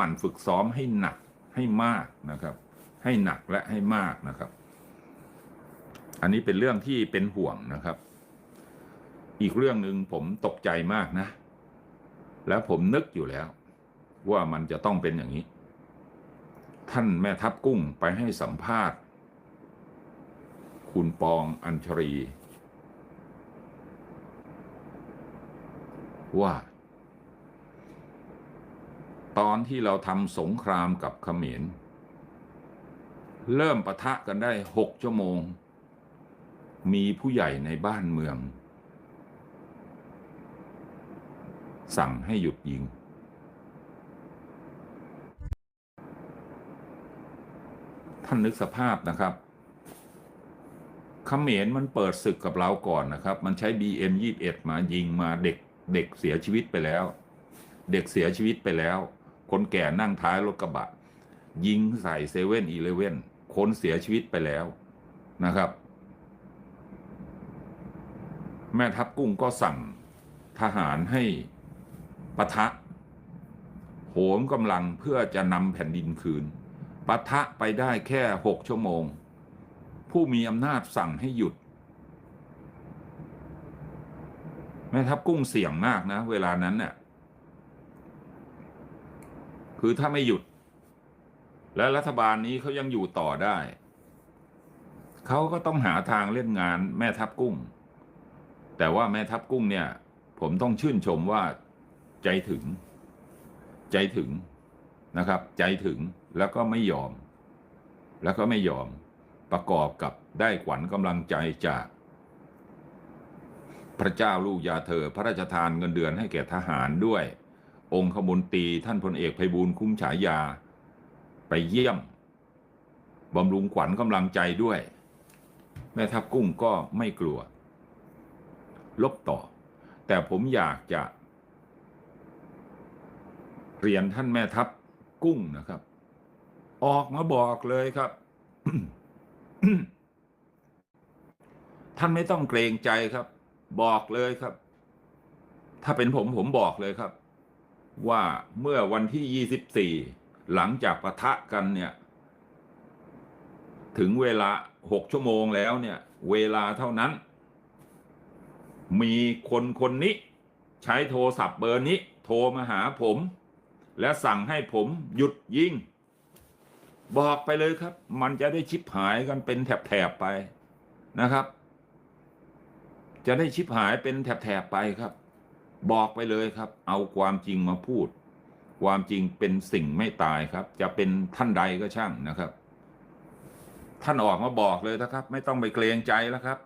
มั่นฝึกซ้อมให้หนักให้มากนะครับ ให้หนักและให้มากนะครับ อันนี้เป็นเรื่องที่เป็นห่วงนะครับ อีกเรื่องหนึ่งผมตกใจมากนะ แล้วผมนึกอยู่แล้ว ว่ามันจะต้องเป็นอย่างนี้ ท่านแม่ทัพกุ้งไปให้สัมภาษณ์ คุณปองอัญชรี ว่า ตอนที่เราทำสงครามกับเขมร เริ่มปะทะกันได้หกชั่วโมง มีผู้ใหญ่ในบ้านเมือง สั่งให้หยุดยิง ท่านนึกสภาพนะครับเขมรมันเปิดศึกกับเราก่อนนะครับ มันใช้ BM 21 มายิงมาเด็กเด็กเสียชีวิตไปแล้ว เด็กเสียชีวิตไปแล้ว คนแก่นั่งท้ายรถกระบะ ยิงใส่เซเว่นอีเลเว่นคนเสียชีวิตไปแล้วนะครับ แม่ทัพกุ้งก็สั่งทหารให้ปะทะ โหมกำลังเพื่อจะนำแผ่นดินคืนปะทะไปได้แค่หกชั่วโมง ผู้มีอำนาจสั่งให้หยุด แม่ทัพกุ้งเสี่ยงมากนะ เวลานั้นเนี่ย คือถ้าไม่หยุด และรัฐบาลนี้เขายังอยู่ต่อได้ เขาก็ต้องหาทางเล่นงานแม่ทัพกุ้ง แต่ว่าแม่ทัพกุ้งเนี่ย ผมต้องชื่นชมว่าใจถึง ใจถึงนะครับ ใจถึงแล้วก็ไม่ยอม แล้วก็ไม่ยอมประกอบกับได้ขวัญกำลังใจจาก พระเจ้าลูกยาเธอ พระราชทานเงินเดือนให้แก่ทหารด้วย องคมนตรีท่านพลเอกไพบูลคุ้มฉายา ไปเยี่ยมบำรุงขวัญกำลังใจด้วย แม่ทัพกุ้งก็ไม่กลัว ลบต่อ แต่ผมอยากจะ เรียนท่านแม่ทัพกุ้งนะครับ ออกมาบอกเลยครับ ท่านไม่ต้องเกรงใจครับ บอกเลยครับ ถ้าเป็นผมผมบอกเลยครับ ว่าเมื่อวันที่ 24 หลังจากปะทะกันเนี่ย ถึงเวลา 6 ชั่วโมงแล้วเนี่ย เวลาเท่านั้น มีคนคนนี้ ใช้โทรศัพท์เบอร์นี้ โทรมาหาผม และสั่งให้ผมหยุดยิง บอกไปเลยครับ มันจะได้ชิบหายกันเป็นแถบๆไปนะครับ จะได้ชิบหายเป็นแถบๆไปครับ บอกไปเลยครับ เอาความจริงมาพูด ความจริงเป็นสิ่งไม่ตายครับ จะเป็นท่านใดก็ช่างนะครับ ท่านออกมาบอกเลยนะครับ ไม่ต้องไปเกรงใจแล้วครับ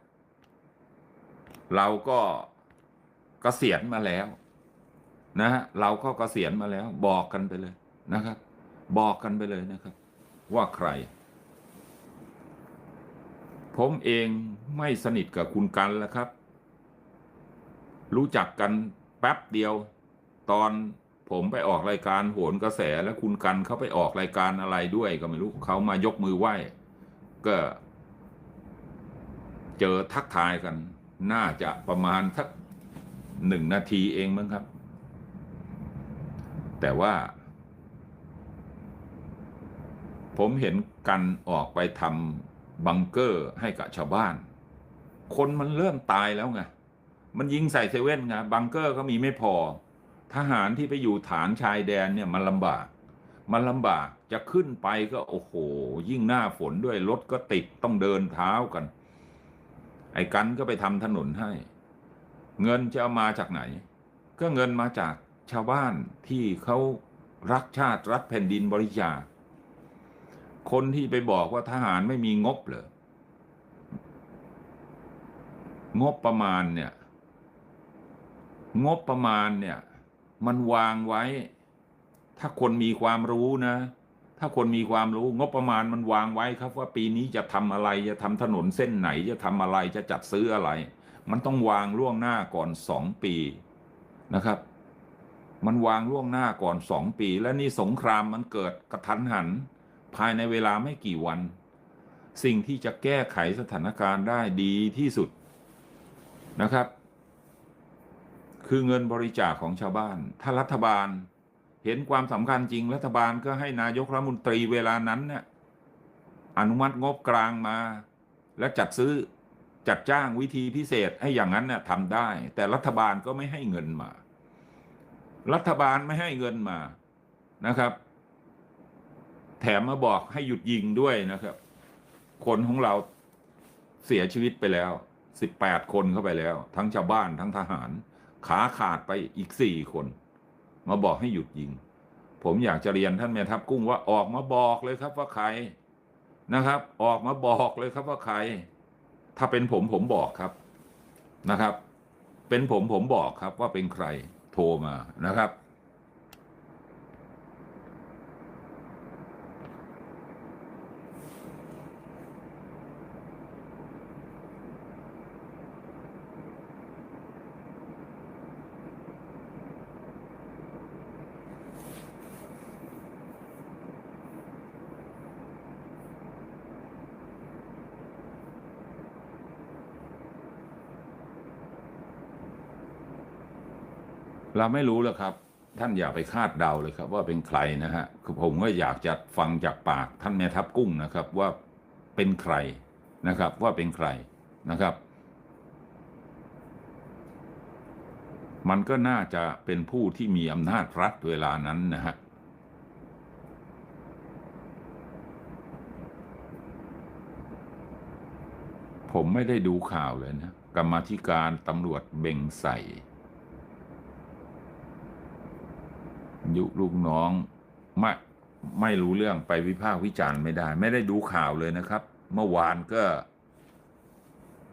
เราก็เกษียณมาแล้ว นะฮะเราก็เกษียณมาแล้ว บอกกันไปเลยนะครับ บอกกันไปเลยนะครับ ว่าใคร ผมเองไม่สนิทกับคุณกันแล้วครับ รู้จักกัน แป๊บเดียว ตอนผมไปออกรายการโหนกระแสแล้วคุณกันเขาไปออกรายการอะไรด้วยก็ไม่รู้เขามายกมือไหว้ ก็ เจอทักทายกัน น่าจะประมาณสักหนึ่งนาทีเองมั้งครับ แต่ว่า ผมเห็นกันออกไปทำบังเกอร์ให้กับชาวบ้าน คนมันเริ่มตายแล้วไง มันยิงใส่เซเว่นไงบังเกอร์ก็มีไม่พอ ทหารที่ไปอยู่ฐานชายแดนเนี่ยมันลำบาก มันลำบากจะขึ้นไปก็โอ้โห ยิ่งหน้าฝนด้วยรถก็ติดต้องเดินเท้ากัน ไอ้กันก็ไปทำถนนให้ เงินจะเอามาจากไหน ก็เงินมาจากชาวบ้านที่เขารักชาติรักแผ่นดินบริจาคคนที่ไปบอกว่าทหารไม่มีงบเหรองบประมาณเนี่ย งบประมาณเนี่ยมันวางไว้ ถ้าคนมีความรู้นะ ถ้าคนมีความรู้งบประมาณมันวางไว้ครับว่าปีนี้จะทำอะไรจะทำถนนเส้นไหนจะทำอะไรจะจัดซื้ออะไร มันต้องวางล่วงหน้าก่อนสองปีนะครับ มันวางล่วงหน้าก่อนสองปี และนี่สงครามมันเกิดกระทันหัน ภายในเวลาไม่กี่วัน สิ่งที่จะแก้ไขสถานการณ์ได้ดีที่สุดนะครับ คือเงินบริจาคของชาวบ้าน ถ้ารัฐบาลเห็นความสำคัญจริงรัฐบาลก็ให้นายกรัฐมนตรีเวลานั้นเนี่ยอนุมัติงบกลางมา และจัดซื้อจัดจ้างวิธีพิเศษให้อย่างนั้นเนี่ยทำได้ แต่รัฐบาลก็ไม่ให้เงินมา รัฐบาลไม่ให้เงินมานะครับ แถมมาบอกให้หยุดยิงด้วยนะครับ คนของเราเสียชีวิตไปแล้วสิบแปดคนเข้าไปแล้ว ทั้งชาวบ้านทั้งทหาร ขาขาดไปอีกสี่คน มาบอกให้หยุดยิง ผมอยากจะเรียนท่านแม่ทัพกุ้งว่าออกมาบอกเลยครับว่าใครนะครับ ออกมาบอกเลยครับว่าใคร ถ้าเป็นผมผมบอกครับนะครับ เป็นผมผมบอกครับว่าเป็นใครโทรมานะครับ เราไม่รู้หรอกครับ ท่านอย่าไปคาดเดาเลยครับ ว่าเป็นใครนะฮะคือผมก็อยากจะฟังจากปากท่านแม่ทัพกุ้งนะครับ ว่าเป็นใครนะครับ ว่าเป็นใครนะครับ มันก็น่าจะเป็นผู้ที่มีอำนาจรัฐเวลานั้นนะฮะผมไม่ได้ดูข่าวเลยนะ กรรมธิการตำรวจเบ่งใส่ ยุลูกน้องไม่ไม่รู้เรื่องไปวิพากษ์วิจารณ์ไม่ได้ ไม่ได้ดูข่าวเลยนะครับ เมื่อวานก็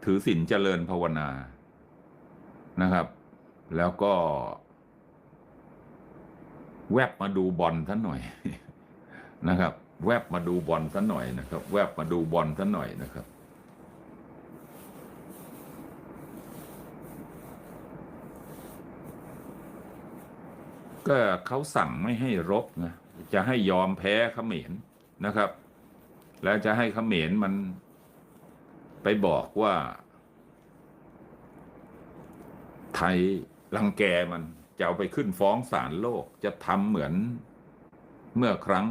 ถือศีลเจริญภาวนานะครับ แล้วก็ แวบมาดูบอลท่านหน่อยนะครับ แวบมาดูบอลท่านหน่อยนะครับ แวบมาดูบอลท่านหน่อยนะครับ ก็เขาสั่งไม่ให้รบนะจะให้ยอมแพ้เขมรนะครับ แล้วจะให้เขมรมันไปบอกว่า ไทยรังแกมันจะเอาไปขึ้นฟ้องศาลโลกจะทำเหมือนเมื่อครั้ง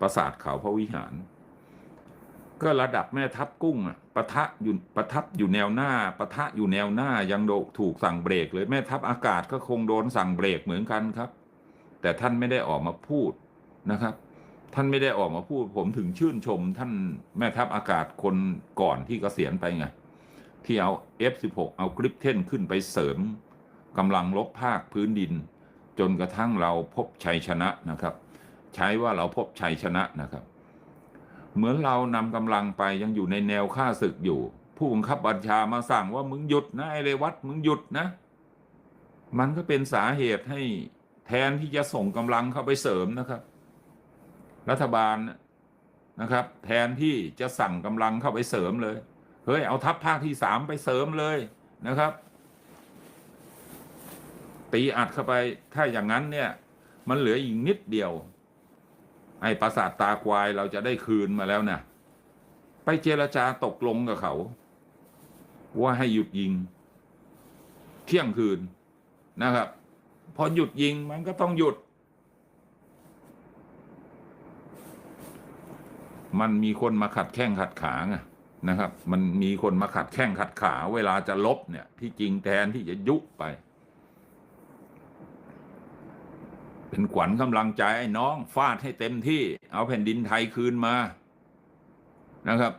ปราสาทเขาพระวิหาร ก็ระดับแม่ทัพกุ้งอะปะทะอยู่ปะทับอยู่แนวหน้าปะทะอยู่แนวหน้ายังโดนถูกสั่งเบรกเลยแม่ทัพอากาศก็คงโดนสั่งเบรกเหมือนกันครับ แต่ท่านไม่ได้ออกมาพูดนะครับ ท่านไม่ได้ออกมาพูด ผมถึงชื่นชม ท่านแม่ทัพอากาศคนก่อนที่เกษียณไปไงที่เอา F16 เอากริปเทนขึ้นไปเสริมกำลังลบภาคพื้นดิน จนกระทั่งเราพบชัยชนะนะครับ ใช้ว่าเราพบชัยชนะนะครับ เหมือนเรานำกำลังไปยังอยู่ในแนวฆ่าศึกอยู่ ผู้บังคับบัญชามาสั่งว่ามึงหยุดนะไอเรวัตมึงหยุดนะ มันก็เป็นสาเหตุให้แทนที่จะส่งกำลังเข้าไปเสริมนะครับ รัฐบาลนะครับ แทนที่จะสั่งกำลังเข้าไปเสริมเลยเฮ้ยเอาทัพภาคที่สามไปเสริมเลยนะครับ ตีอัดเข้าไปถ้าอย่างนั้นเนี่ย มันเหลืออีกนิดเดียว ไอ้ปราสาทตาควายเราจะได้คืนมาแล้วนะไปเจรจาตกลงกับเขา ว่าให้หยุดยิง เที่ยงคืนนะครับ พอหยุดยิงมันก็ต้องหยุด มันมีคนมาขัดแข้งขัดขาไงนะครับ มันมีคนมาขัดแข้งขัดขา เวลาจะลบเนี่ย ที่จริงแทนที่จะยุไป เป็นขวัญกำลังใจไอ้น้องฟาดให้เต็มที่ เอาแผ่นดินไทยคืนมานะครับ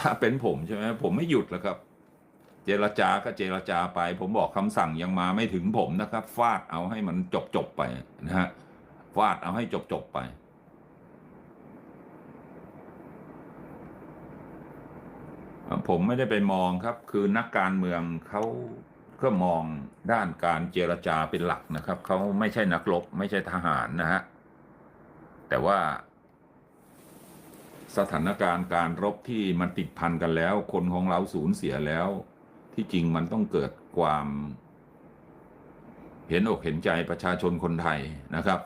ถ้าเป็นผมใช่ไหมผมไม่หยุดแล้วครับ เจรจาก็เจรจาไป ผมบอกคำสั่งยังมาไม่ถึงผมนะครับ ฟาดเอาให้มันจบจบไปนะฮะฟาดเอาให้จบจบไป ผมไม่ได้ไปมองครับ คือนักการเมืองเขาก็มองด้านการเจรจาเป็นหลักนะครับ เขาไม่ใช่นักรบไม่ใช่ทหารนะฮะ แต่ว่า สถานการณ์การรบที่มันติดพันกันแล้ว คนของเราสูญเสียแล้ว ที่จริงมันต้องเกิดความ เห็นอกเห็นใจประชาชนคนไทยนะครับ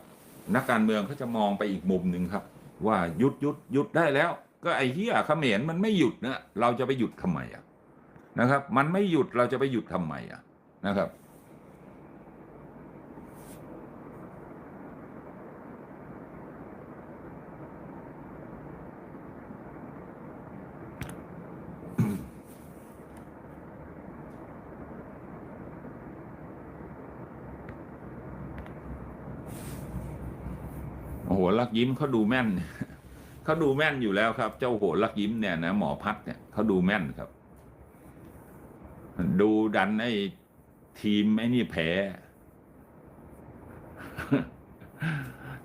นักการเมืองเขาจะมองไปอีกมุมหนึ่งครับ ว่ายุดยุดยุดได้แล้ว ก็ไอ้เหี้ยเขมรมันไม่หยุดนะเราจะไปหยุดทำไมอะนะครับ มันไม่หยุดเราจะไปหยุดทำไมอะนะครับ โอ้โหลักยิ้มเขาดูแม่น เขาดูแม่นอยู่แล้วครับ เจ้าโหลักยิ้มเนี่ยนะหมอพัดเนี่ยเขาดูแม่นครับ ดูดันไอ้ทีมไอ้นี่แพ้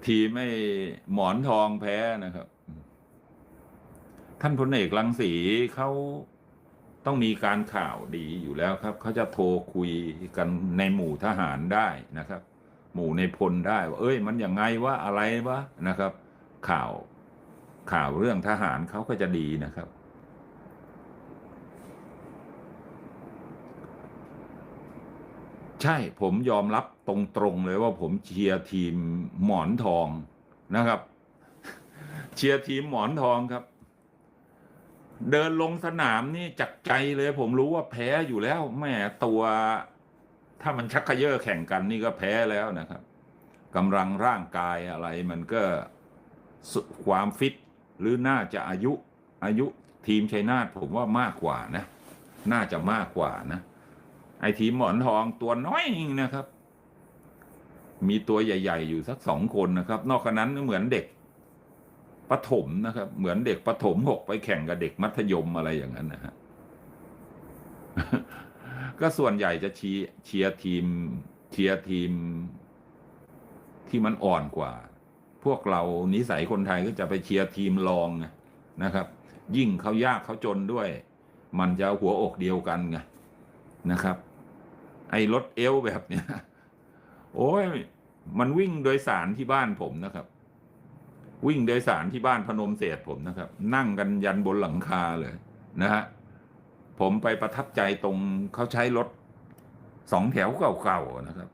ทีมไอ้หมอนทองแพ้นะครับ ท่านพลเอกลังสีเขาต้องมีการข่าวดีอยู่แล้วครับ เขาจะโทรคุยกันในหมู่ทหารได้นะครับ หมู่ในพลได้ว่าเอ้ย มันอยังไงวะอะไรวะนะครับ ข่าว ข่าวเรื่องทหารเขาก็จะดีนะครับ ใช่ผมยอมรับตรงๆเลยว่าผมเชียร์ทีมหมอนทองนะครับ เชียร์ทีมหมอนทองครับ เดินลงสนามนี่จักใจเลย ผมรู้ว่าแพ้อยู่แล้วแม่ตัวถ้ามันชักขย่อแข่งกันนี่ก็แพ้แล้วนะครับกำลังร่างกายอะไรมันก็ความฟิต หรือน่าจะอายุอายุทีมชัยนาทผมว่ามากกว่านะ น่าจะมากกว่านะ ไอทีมหมอนทองตัวน้อยนะครับ มีตัวใหญ่ ๆ อยู่สักสองคนนะครับ นอกจากนั้นเหมือนเด็กประถมนะครับ เหมือนเด็กประถมหกไปแข่งกับเด็กมัธยมอะไรอย่างนั้นนะฮะก็ส่วนใหญ่จะเชียร์ทีมเชียร์ทีมที่มันอ่อนกว่า พวกเรานิสัยคนไทยก็จะไปเชียร์ทีมรองนะครับ ยิ่งเขายากเขาจนด้วย มันจะหัวอกเดียวกันไงนะครับ ไอ้รถเอลแบบเนี้ยโอ้ยมันวิ่งโดยสารที่บ้านผมนะครับ วิ่งโดยสารที่บ้านพนมเศษผมนะครับ นั่งกันยันบนหลังคาเลยนะฮะผมไปประทับใจตรงเขาใช้รถสองแถวเก่าๆนะครับ